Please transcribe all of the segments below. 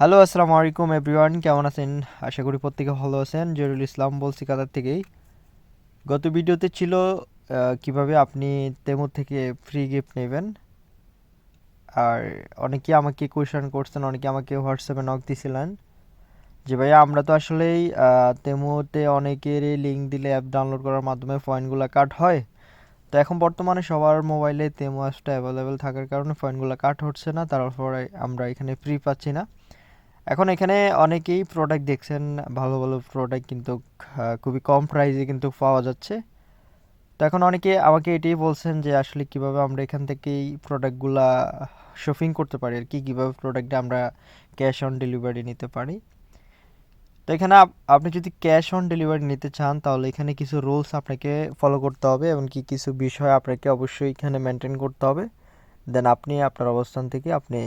Hello আসসালামু আলাইকুম everyone কেমন আছেন? আশা করি প্রত্যেকে ভালো আছেন। জরুল ইসলাম বলছি কাতার থেকেই। গত ভিডিওতে ছিল কীভাবে আপনি তেমুর থেকে ফ্রি গিফট নেবেন। আর অনেকে আমাকে কোয়েশন করছেন, অনেকে আমাকে হোয়াটসঅ্যাপে নক দিছিলেন। যে ভাইয়া আমরা তো আসলেই তেমুতে অনেকেরই লিঙ্ক দিলে অ্যাপ ডাউনলোড করার মাধ্যমে পয়েন্টগুলো কাট হয়। তো এখন বর্তমানে সবার মোবাইলে তেমু অ্যাপসটা অ্যাভেলেবেল থাকার কারণে পয়েন্টগুলো কাট হচ্ছে না। তারপরে আমরা এখানে ফ্রি পাচ্ছি না। এখন এখানে অনেকেই প্রোডাক্ট দেখছেন, ভালো ভালো প্রোডাক্ট কিন্তু খুবই কম প্রাইসে কিন্তু পাওয়া যাচ্ছে। তো এখন অনেকে আমাকে এটাই বলছেন যে, আসলে কীভাবে আমরা এখান থেকেই প্রোডাক্টগুলা শপিং করতে পারি, আর কি কীভাবে প্রোডাক্টটা আমরা ক্যাশ অন ডেলিভারি নিতে পারি। তো এখানে আপনি যদি ক্যাশ অন ডেলিভারি নিতে চান, তাহলে এখানে কিছু রুলস আপনাকে ফলো করতে হবে, এবং কি কিছু বিষয় আপনাকে অবশ্যই এখানে মেনটেন করতে হবে। দেন আপনি, আপনার অবস্থান থেকে আপনি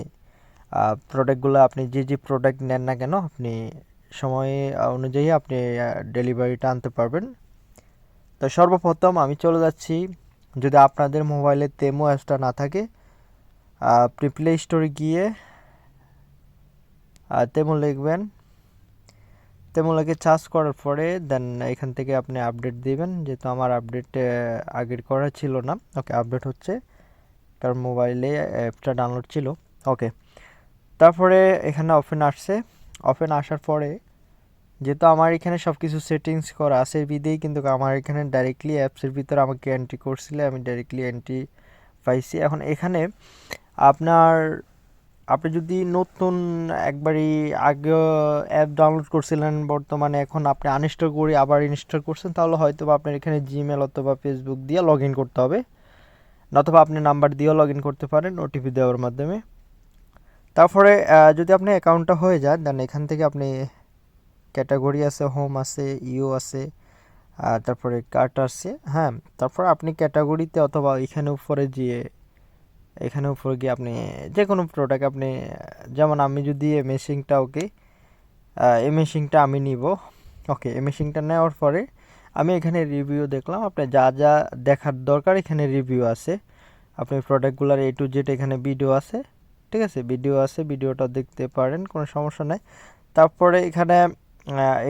প্রোডাক্টগুলো আপনি যে যে প্রোডাক্ট নেন না কেন, আপনি সময় অনুযায়ী আপনি ডেলিভারিটা আনতে পারবেন। তো সর্বপ্রথম আমি চলে যাচ্ছি, যদি আপনাদের মোবাইলে তেমো অ্যাপসটা না থাকে আপনি প্লে স্টোরে গিয়ে তেমো লিখবেন। তেমো লিখে চার্জ করার পরে দেন এখান থেকে আপনি আপডেট দিবেন, যেহেতু আমার আপডেট আগের করা ছিল না। ওকে আপডেট হচ্ছে, কারণ মোবাইলে অ্যাপটা ডাউনলোড ছিল। ওকে তারপরে এখানে ওপেন আসছে। ওপেন আসার পরে যেহেতু আমার এখানে সব কিছু সেটিংস করা আছে বিদেই, কিন্তু আমার এখানে ডাইরেক্টলি অ্যাপসের ভিতরে আমাকে এন্ট্রি করছিলে, আমি ডাইরেক্টলি এন্ট্রি পাইছি। এখন এখানে আপনার, আপনি যদি নতুন একবারই আগে অ্যাপ ডাউনলোড করছিলেন, বর্তমানে এখন আপনি আনইনস্টল করে আবার ইনস্টল করছেন, তাহলে হয়তো বা আপনার এখানে জিমেল অথবা ফেসবুক দিয়ে লগ ইন করতে হবে। নতুবা আপনি নাম্বার দিয়েও লগ ইন করতে পারেন ওটিপি দেওয়ার মাধ্যমে। তারপরে যদি আপনি অ্যাকাউন্টটা হয়ে যান দেন এখান থেকে আপনি ক্যাটাগরি আছে হোম আছে ইউ আছে তারপরে কার্ট আছে হ্যাঁ তারপর আপনি ক্যাটাগরিতে অথবা এখানে উপরে গিয়ে, এখানে উপরে গিয়ে আপনি যে কোনো প্রোডাক্ট আপনি, যেমন আমি যদি এই মেশিনটা ওকে এই মেশিনটা আমি নিব ওকে এই মেশিনটা নেওয়ার পরে আমি এখানে রিভিউ দেখলাম, আপনি যা যা দেখার দরকার এখানে রিভিউ আছে। আপনি প্রোডাক্টগুলোর এ টু জেড এখানে ভিডিও আছে। ঠিক আছে? ভিডিও আছে, ভিডিওটা দেখতে পারেন, কোনো সমস্যা নাই। তারপরে এখানে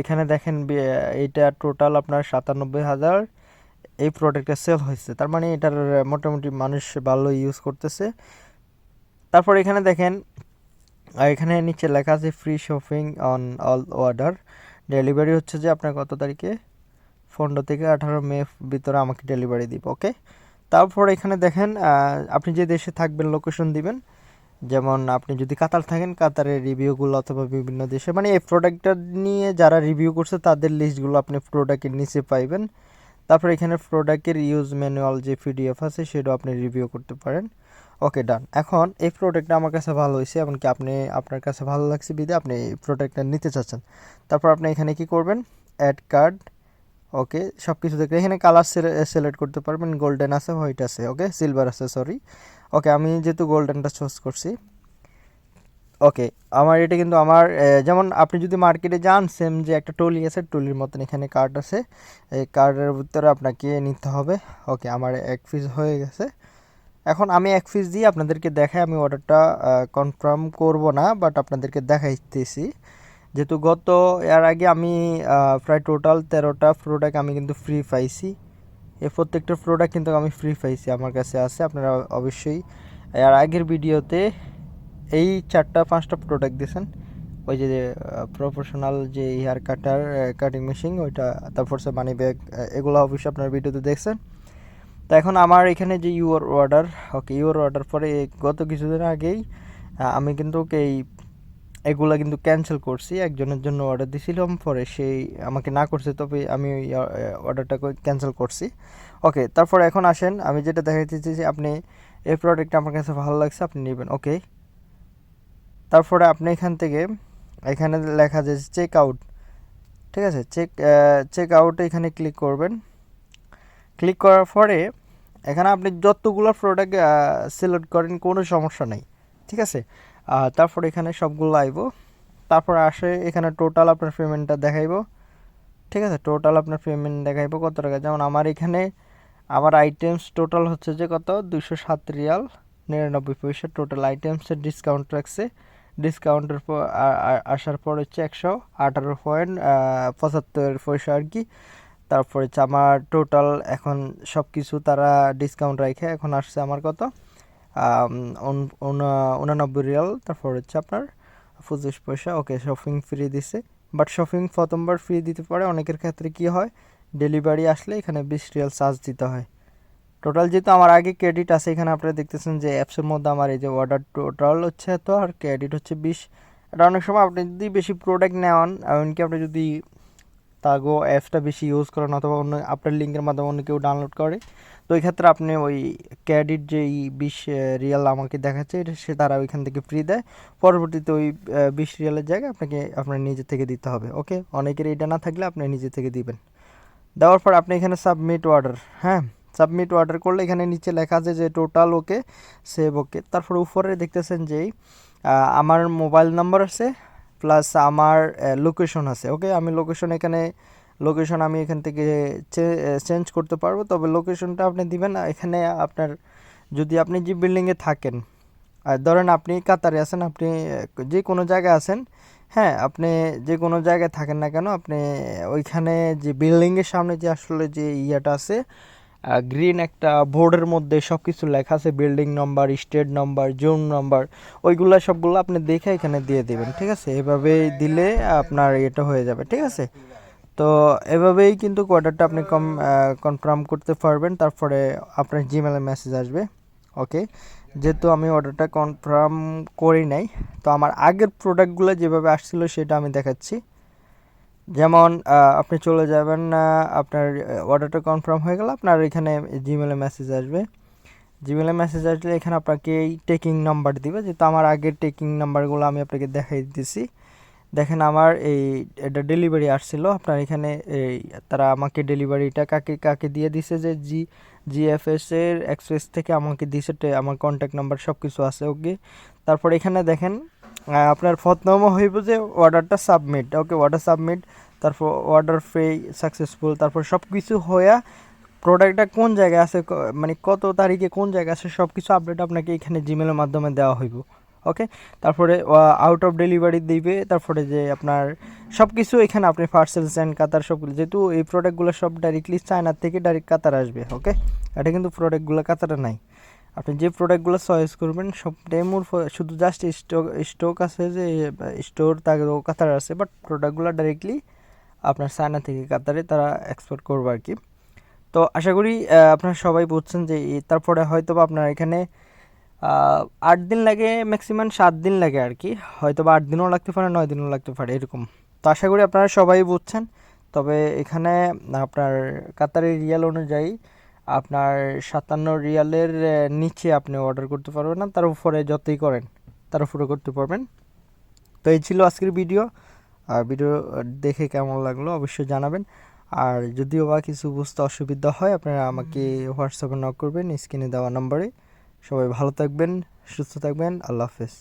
এখানে দেখেন এইটা টোটাল আপনার সাতানব্বই হাজার। এই প্রোডাক্টটা সেল হয়েছে। তার মানে এটার মোটামুটি মানুষ ভালো ইউজ করতেছে। তারপর এখানে দেখেন এখানে নিচে লেখা আছে free shopping on all order delivery হচ্ছে যে আপনার কত তারিখে? পনেরো থেকে আঠারো মে ভিতরে আমাকে ডেলিভারি দিব ওকে তারপর এখানে দেখেন আপনি যে দেশে থাকবেন লোকেশন দিবেন যেমন আপনি যদি কাতার থাকেন, কাতারের রিভিউগুলো অথবা বিভিন্ন দেশে মানে এই প্রোডাক্টটা নিয়ে যারা রিভিউ করছে, তাদের লিস্টগুলো আপনি প্রোডাক্টের নিচে পাইবেন। তারপর এখানে প্রোডাক্টের ইউজ ম্যানুয়াল যে পিডিএফ আছে, সেটাও আপনি রিভিউ করতে পারেন। ওকে ডান এখন এই প্রোডাক্টটা আমার কাছে ভালো হয়েছে, এমনকি আপনি, আপনার কাছে ভালো লাগছে বিধে আপনি এই প্রোডাক্টটা নিতে চাচ্ছেন। তারপর আপনি এখানে কি করবেন? অ্যাড কার্ড ওকে সব কিছু দেখে এখানে কালার সিলেক্ট করতে পারবেন। গোল্ডেন আছে হোয়াইট আছে ওকে সিলভার আছে সরি ওকে আমি যেহেতু গোল্ডেনটা চুজ করছি ওকে আমার এটা কিন্তু আমার যেমন আপনি যদি মার্কেটে যান সেম যে একটা টলি আছে টলির মতন এখানে কার্ড আছে, এই কার্ডের ভিতরে আপনাকে নিতে হবে ওকে আমার এক পিস হয়ে গেছে। এখন আমি এক পিস দিয়ে আপনাদেরকে দেখাই, আমি অর্ডারটা কনফার্ম করব না বাট আপনাদেরকে দেখাইতেছি। যেহেতু গত, এর আগে আমি প্রায় টোটাল তেরোটা প্রোডাক্ট আমি কিন্তু ফ্রি পাইছি। এই প্রত্যেকটা প্রোডাক্ট কিন্তু আমি ফ্রি পাইছি, আমার কাছে আছে, আপনারা অবশ্যই, আর আগের ভিডিওতে এই চারটা, পাঁচটা প্রোডাক্ট দিয়েছেন, ওই যে প্রফেশনাল যে হেয়ার কাটার কাটিং মেশিন ওইটা, তারপর সে মানি ব্যাগ এগুলো অবশ্যই আপনার ভিডিওতে দেখছেন। তো এখন আমার এখানে যে your order okay your order পরে গত কিছুদিন আগেই আমি কিন্তু এই এগুলা কিন্তু ক্যান্সেল করছি, একজনের জন্য অর্ডার দিয়েছিলাম পরে সেই আমাকে না করছে, তবে আমি ওই অর্ডারটা ক্যান্সেল করছি। ওকে তারপর এখন আসেন, আমি যেটা দেখাইতেছি যে আপনি এই প্রোডাক্টটা আমার কাছে ভালো লাগছে, আপনি নেবেন ওকে তারপরে আপনি এখান থেকে, এখানে লেখা যে চেক আউট ঠিক আছে? চেক চেক আউট এখানে ক্লিক করবেন। ক্লিক করার পরে, এখানে আপনি যতগুলো প্রোডাক্ট সিলেক্ট করেন, কোনো সমস্যা নেই, ঠিক আছে? আর তারপর এখানে সবগুলো আইব তারপর আসে, এখানে টোটাল আপনার পেমেন্টটা দেখাইব। ঠিক আছে? টোটাল আপনার পেমেন্ট দেখাইব কত টাকা? যেমন আমার এখানে আমার আইটেমস টোটাল হচ্ছে যে কত? দুশো সাত রিয়াল। নিরানব্বই পয়সা টোটাল আইটেমসের ডিসকাউন্ট রাখছে ডিসকাউন্টের পর আসার পর হচ্ছে একশো আঠারো পয়েন্ট পঁচাত্তর পয়সা আর কি। তারপর হচ্ছে আমার টোটাল এখন সব কিছু তারা ডিসকাউন্ট রাখে এখন আসছে আমার কত? উনানব্বই রিয়াল, তারপর হচ্ছে আপনার পঁচিশ পয়সা, ওকে শপিং ফ্রি দিছে। বাট শপিং প্রথমবার ফ্রি দিতে পারে, অনেকের ক্ষেত্রে কি হয় ডেলিভারি আসলে এখানে বিশ রিয়াল চার্জ দিতে হয়। টোটাল যেহেতু আমার আগে ক্রেডিট আছে, এখানে আপনারা দেখতেছেন যে অ্যাপসের মধ্যে আমার এই যে অর্ডার টোটাল হচ্ছে এত, আর ক্রেডিট হচ্ছে বিশ। এটা অনেক সময় আপনি যদি বেশি প্রোডাক্ট নেওয়ান, এমনকি আপনি যদি তাগো অ্যাপসটা বেশি ইউজ করেন অথবা অন্য আপনার লিঙ্কের মাধ্যমে অন্য কেউ ডাউনলোড করে। তো এই ক্ষেত্রে আপনি ওই ক্রেডিট যেই বিশ রিয়াল আমাকে দেখাচ্ছে, এটা সে তারা ওইখান থেকে ফ্রি দেয়। পরবর্তীতে ওই বিশ রিয়ালের জায়গায় আপনাকে আপনার নিজে থেকে দিতে হবে ওকে অনেকের এটা না থাকলে আপনি নিজে থেকে দিবেন। দেওয়ার পর আপনি এখানে সাবমিট অর্ডার হ্যাঁ? সাবমিট অর্ডার করলে এখানে নিচে লেখা আছে যে টোটাল ওকে সেভ ওকে তারপর উপরে দেখতেছেন যে আমার মোবাইল নাম্বার আছে প্লাস আমার লোকেশন আছে। ওকে আমি লোকেশন এখানে লোকেশন আমি এখান থেকে চেঞ্জ করতে পারব, তবে লোকেশনটা আপনি দিবেন। এখানে আপনার, যদি আপনি যে বিল্ডিংয়ে থাকেন, আর ধরেন আপনি কাতারে আছেন, আপনি যে কোনো জায়গায় আছেন হ্যাঁ আপনি যে কোনো জায়গায় থাকেন না কেন, আপনি ওইখানে যে বিল্ডিংয়ের সামনে যে আসলে যে ইয়েটা আছে গ্রিন একটা বোর্ডের মধ্যে সব কিছু লেখা আছে building number state number zone number ওইগুলো সবগুলো আপনি দেখে এখানে দিয়ে দেবেন, ঠিক আছে? এভাবে দিলে আপনার এটা হয়ে যাবে, ঠিক আছে? তো এভাবেই কিন্তু অর্ডারটা আপনি কম কনফার্ম করতে পারবেন, তারপরে আপনার জিমেলে মেসেজ আসবে ওকে যেহেতু আমি অর্ডারটা কনফার্ম করি নাই, তো আমার আগের প্রোডাক্টগুলো যেভাবে আসছিল সেটা আমি দেখাচ্ছি। যেমন আপনি চলে যাবেন আপনার অর্ডারটা কনফার্ম হয়ে গেল, আপনার এখানে জিমেলে মেসেজ আসবে। জিমেলে মেসেজ আসলে এখানে আপনাকে এই টেকিং নাম্বার দিবে, যেহেতু আমার আগের টেকিং নাম্বারগুলো আমি আপনাকে দেখাই দিতেছি। দেখেন আমার এই, এটা ডেলিভারি আসছিল, আপনার এখানে এই, তারা আমাকে ডেলিভারিটা কাকে কাকে দিয়ে দিছে যে জি জিএফএস এর এক্সপ্রেস থেকে আমাকে দিছে আমার কন্ট্যাক্ট নাম্বার সব কিছু আছে ওকে তারপর এখানে দেখেন আপনার প্রথম হইব যে অর্ডারটা সাবমিট ওকে অর্ডার সাবমিট তারপর অর্ডার ফ্রি সাকসেসফুল তারপর সব কিছু হইয়া প্রোডাক্টটা কোন জায়গায় আছে মানে কত তারিখে কোন জায়গায় আছে সব কিছু আপডেট আপনাকে এখানে জিমেলের মাধ্যমে দেওয়া হইব ওকে তারপরে আউট অফ ডেলিভারি দিবে, তারপরে যে আপনার সব কিছু এখানে আপনি পার্সেল সেন্ড কাতার সবগুলো যেহেতু এই প্রোডাক্টগুলো সব ডাইরেক্টলি চায়নার থেকে ডাইরেক্ট কাতার আসবে ওকে এটা কিন্তু প্রোডাক্টগুলো কাতারে নাই। আপনি যে প্রোডাক্টগুলো চয়েস করবেন, সব ডেমোর শুধু জাস্ট স্টক স্টক আছে যে স্টোর তাকে কাতার আছে বাট প্রোডাক্টগুলো ডাইরেক্টলি আপনার চায়না থেকে কাতারে তারা এক্সপোর্ট করবে আর কি তো আশা করি আপনারা সবাই বুঝছেন যে তারপরে হয়তো বা আপনার এখানে আট দিন লাগে ম্যাক্সিমাম সাত দিন লাগে আর কি হয়তো বা আট দিনও লাগতে পারে, নয় দিনও লাগতে পারে, এরকম। তো আশা করি আপনারা সবাই বুঝছেন। তবে এখানে আপনার কাতারের রিয়াল অনুযায়ী আপনার সাতান্ন রিয়ালের নিচে আপনি অর্ডার করতে পারবেন না, তার উপরে যতই করেন, তার উপরে করতে পারবেন। তো এই ছিল আজকের ভিডিও আর ভিডিও দেখে কেমন লাগল অবশ্যই জানাবেন। আর যদিও বা কিছু বুঝতে অসুবিধা হয়, আপনারা আমাকে হোয়াটসঅ্যাপে নক করবেন স্ক্রিনে দেওয়া নম্বরে সবাই ভালো থাকবেন, সুস্থ থাকবেন, আল্লাহ হাফেজ।